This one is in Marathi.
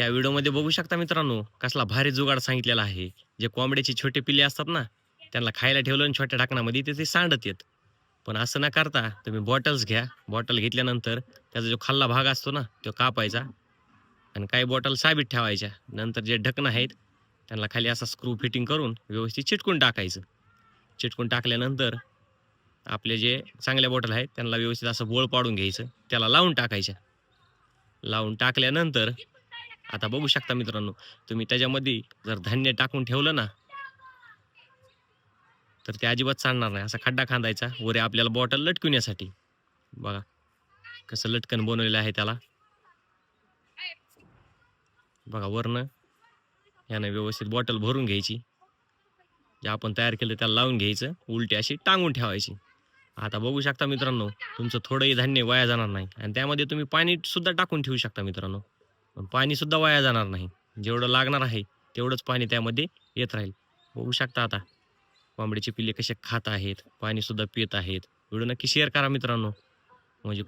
या व्हिडिओमध्ये बघू शकता मित्रांनो कसला भारी जुगाड सांगितलेला आहे. जे कोंबड्याचे छोटे पिल्ले असतात ना त्यांना खायला ठेवलं आणि छोट्या ढाकणामध्ये ते ते सांडत येत. पण असं न करता तुम्ही बॉटल्स घ्या. बॉटल घेतल्यानंतर त्याचा जो खाल्ला भाग असतो ना तो कापायचा. आणि काही बॉटल साबीत ठेवायच्या. नंतर जे ढकणं आहेत त्यांना खाली असा स्क्रू फिटिंग करून व्यवस्थित चिटकून टाकायचं. चिटकून टाकल्यानंतर आपले जे चांगल्या बॉटल आहेत त्यांना व्यवस्थित असं बोळ पाडून घ्यायचं. त्याला लावून टाकायच्या. लावून टाकल्यानंतर आता बघू शकता मित्रांनो तुम्ही त्याच्यामध्ये जर धान्य टाकून ठेवलं ना तर ते अजिबात चालणार नाही. असा खड्डा खांदायचा वरे आपल्याला बॉटल लटकवण्यासाठी बघा कसं लटकन बनवलेलं आहे त्याला. बघा वरनं यानं व्यवस्थित बॉटल भरून घ्यायची. जे आपण तयार केलं त्याला लावून घ्यायचं उलटी अशी टांगून ठेवायची. आता बघू शकता मित्रांनो तुमचं थोडंही धान्य वाया जाणार नाही. आणि त्यामध्ये तुम्ही पाणी सुद्धा टाकून ठेवू शकता मित्रांनो. पण पाणीसुद्धा वाया जाणार नाही. जेवढं लागणार आहे तेवढंच पाणी त्यामध्ये येत राहील. बघू शकता आता. कोंबडीचे पिल्ले कसे खात आहेत पाणीसुद्धा पित आहेत. व्हिडिओ नक्की शेअर करा मित्रांनो.